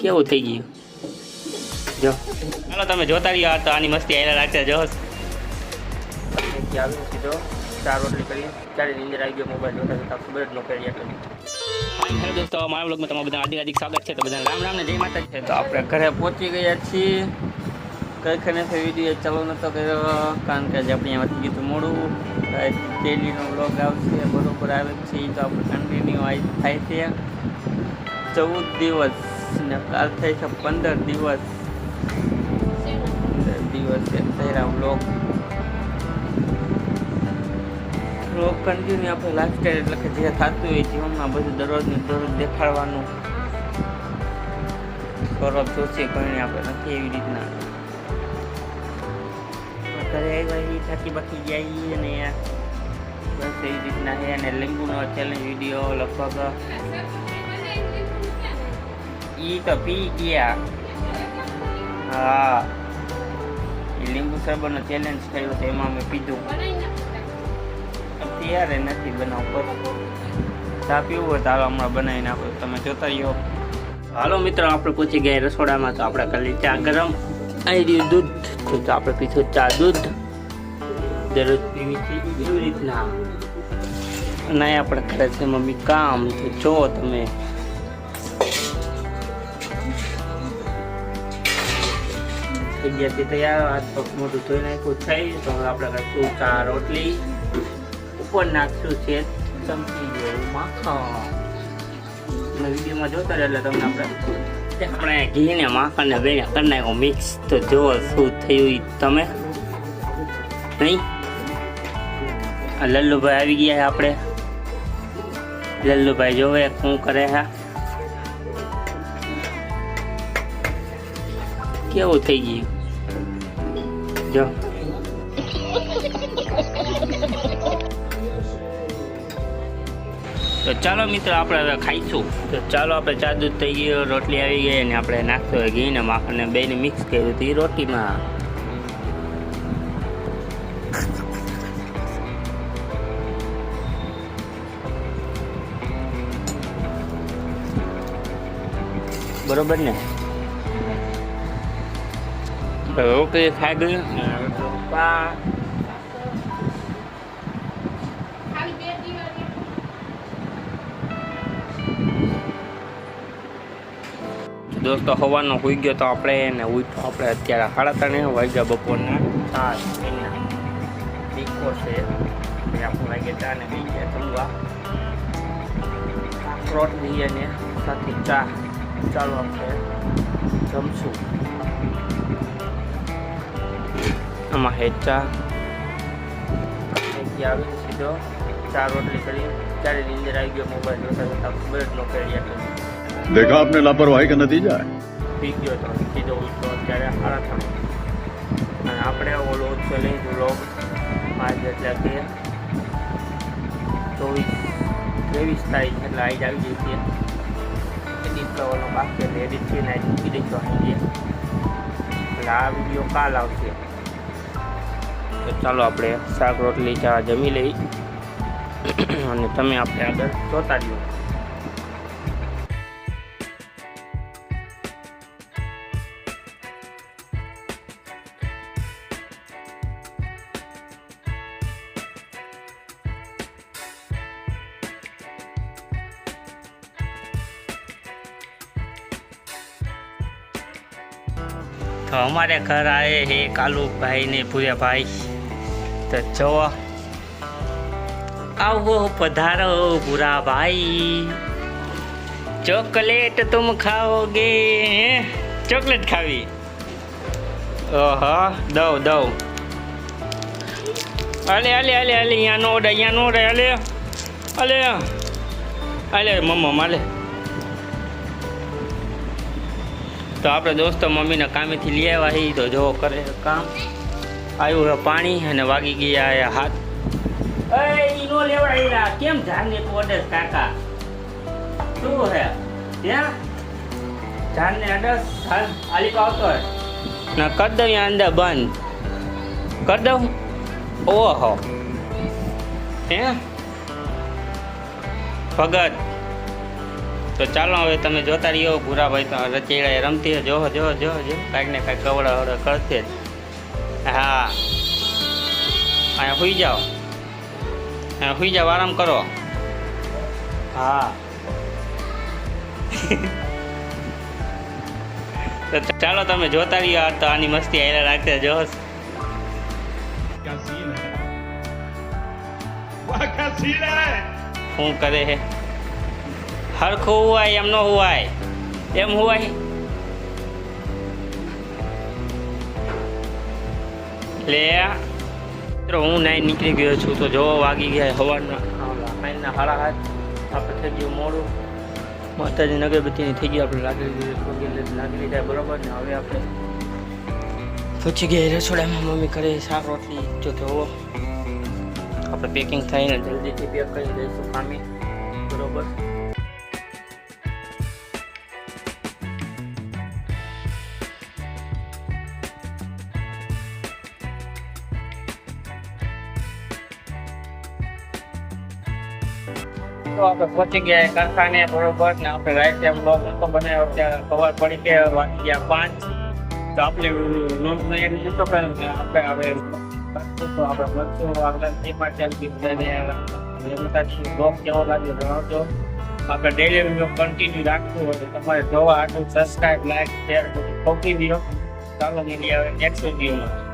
કેવું થઈ ગયું? જો. ચાલો તમે જોતા રહ્યા તો આની મસ્તી આવેલા રાખતા જો આવ્યું સીધો ચાર રોટલી કરી. ચારે નીંદર આવી ગયો મોબાઈલ જોતા જોતા ખબર જ ન એટલે. દોસ્તો મારા બ્લોગમાં તમારું બધા હાર્દિક હાર્દિક સ્વાગત છે. તો બધા રામ રામ ને જય માતા છે તો આપણે ઘરે પહોંચી ગયા છીએ. કઈ ખરેખર વીડિયો ચાલુ નતો કર્યો કારણ કે આજે આપણે અહીંયાથી ગયું હતું મોડું ડેલીનો બ્લોગ આવશે બરોબર આવે છે એ તો આપણે કન્ટિન્યુ થાય છે. ચૌદ દિવસ. ને કાલ થઈ છે પંદર દિવસ. પંદર દિવસ થયેલા બ્લોગ બ્લોગ કન્ટિન્યુ આપણે લાઈફસ્ટાઈલ એટલે કે જે થતું હોય જીવનમાં બધું દરરોજને દરરોજ દેખાડવાનું. સૌરભ જોશી કોઈ આપણે નથી એવી રીતના. ઘરે આવી થાકી બાકી જાય અને બસ એવી રીતના છે અને લીંબુનો ચેલેન્જ વીડિયો લગભગ ઈ તો પી ગયા. હા. લીંબુ શરબતનો ચેલેન્જ કર્યો તો મેં પીધું અત્યારે નથી બનાવવું ચા પીવું હોય તો હમણાં બનાવી નાખો તમે જોતા રહ્યો. હાલો મિત્રો, આપણે પહોંચી ગયા રસોડામાં. તો આપણે કરી ચા ગરમ. આવી રહ્યું દૂધ. તો આપણે પીધું ચા દૂધ. દરરોજ પીવી છે એવી રીતના. અને આપણે કરે છે મમ્મી કામ. તો જો તમે થઈ તૈયાર હાથ પગ મોઢું ધોઈ નાખ્યું, થઈ તો હવે આપણે કરશું ચા રોટલી ઉપર નાખશું છે. ચમચી જેવું માખણ. વિડીયોમાં જોતા રહે એટલે તમને આપણે આપણે ઘી ને માખણ ને બેને કરી નાખ્યો. મિક્સ તો જો શું થયું તમે. નહીં? લલ્લુભાઈ આવી ગયા છે આપણે. લલ્લુભાઈ જોવે શું કરે છે. કેવું થઈ ગયું? જો. તો ચાલો મિત્રો, આપણે ખાઈશું. તો ચાલો, આપણે ચા દૂધ થઈ ગયો, રોટલી આવી ગઈ અને આપણે નાખતો ઘી ને માખણ ને મિક્સ કર્યું હતું રોટીમાં. બરોબર ને? અને હવે પપ્પા દોસ્તો હવાનો હોઈ ગયો તો આપણે એને ઉઠો આપણે અત્યારે સાડા ત્રણે વાગ્યા બપોરના ચાર મહિના દીકો છે આપણે વાગે ચા ને બી ગયા જમવા લઈએ ને સાથે ચા ચાલો આપણે જમશું આમાં હેચા. મેગી આવીને સીધો ચાર રોટલી કરી. ચારે નીંદર આવી ગયો મોબાઈલ જોતા જોતા બુલેટ નો કરી આપ્યો દેખા આપને લાપરવાહી કે નતીજા પી ગયો તો. સીધો ઉઠ્યો ત્યારે હારા થયો અને આપણે ઓલો ઉઠ્યો લઈ લોગ. આજ એટલે કે ચોવીસ ત્રેવીસ તારીખ એટલે આજ આવી ગઈ છે. એડિટ કરવાનો બાકી એટલે એડિટ કરીને આજ મૂકી દઈશું આવી ગયા એટલે આ વીડિયો કાલ આવશે. તો ચાલો આપણે શાક રોટલી ચા જમી લઈ. અને તમે આપણે આગળ જોતા તો અમારે ઘર આવે હે કાલુભાઈ ને ભૂરિયાભાઈ તો જો આવો પધારો ભૂરાભાઈ ચોકલેટ તુમ ખાઓગે ચોકલેટ ખાવી ઓહો દઉં દઉં અલે અલે અલે અલે અહીંયા નો ઓડે અહીંયા નો ઓડે અલે અલે અલે મમ્મા માલે તો આપણે દોસ્તો મમ્મીને કામેથી લઈ આવ્યા છીએ તો જો કરે છે કામ આવ્યું હવે પાણી અને વાગી ગયા હાથ. એ નો કેમ અડસ કાકા? શું હે? ત્યાં અડસ ઝાડ આલી આવતો ના કર દઉં અંદર બંધ. કર દઉં. ઓહો. હે? ભગત. તો ચાલો હવે તમે જોતા રહ્યો. ભૂરાભાઈ તો રચેડા રમતી. જોહો જોહો જોહો જો કાંઈક ને કાંઈક કવડા કરતી જ. હા. અહીંયા સુઈ જાઓ. અહીંયા સુઈ જાઓ આરામ કરો. હા. તો ચાલો તમે જોતા રહ્યો તો આની મસ્તી આયલા રાખતા જો શું કરે હે? હરખું હોવાય એમ ન હોવાય. એમ હોવાય. લે મિત્રો, હું નાઈ નીકળી ગયો છું તો જો વાગી ગયા હવાના સાંજના સાડા હાથ. આપણે થઈ ગયું મોડું. માતાજી નગરબત્તીની થઈ ગઈ, આપણે લાગી લીધી લાગી લીધા બરાબર ને હવે આપણે પૂછી ગયા રસોડામાં. મમ્મી કરે શાક, રોટલી. જો જોવો આપણે પેકિંગ થઈને જલ્દીથી પેક કરી દઈશું કામે બરોબર. તો આપણે પહોંચી ગયા કારખાને બરોબર ને આપણે રાઈટ ટાઈમ બ્લોગ નતો બનાવ્યો ત્યારે ખબર પડી કે વાગી ગયા પાંચ. તો આપણે લોન નહીં નતો કર્યો આપણે હવે તો આપણે બધું આગળ જેમાં ચાલતી બધાને બ્લોગ કેવો લાગ્યો જણાવજો આપણે ડેલી વીડિયો કન્ટિન્યુ રાખવું હોય તો તમારે જોવા આટલું સબસ્ક્રાઈબ લાઈક શેર ખોકી દો ચાલો મળીએ હવે નેક્સ્ટ વિડીયોમાં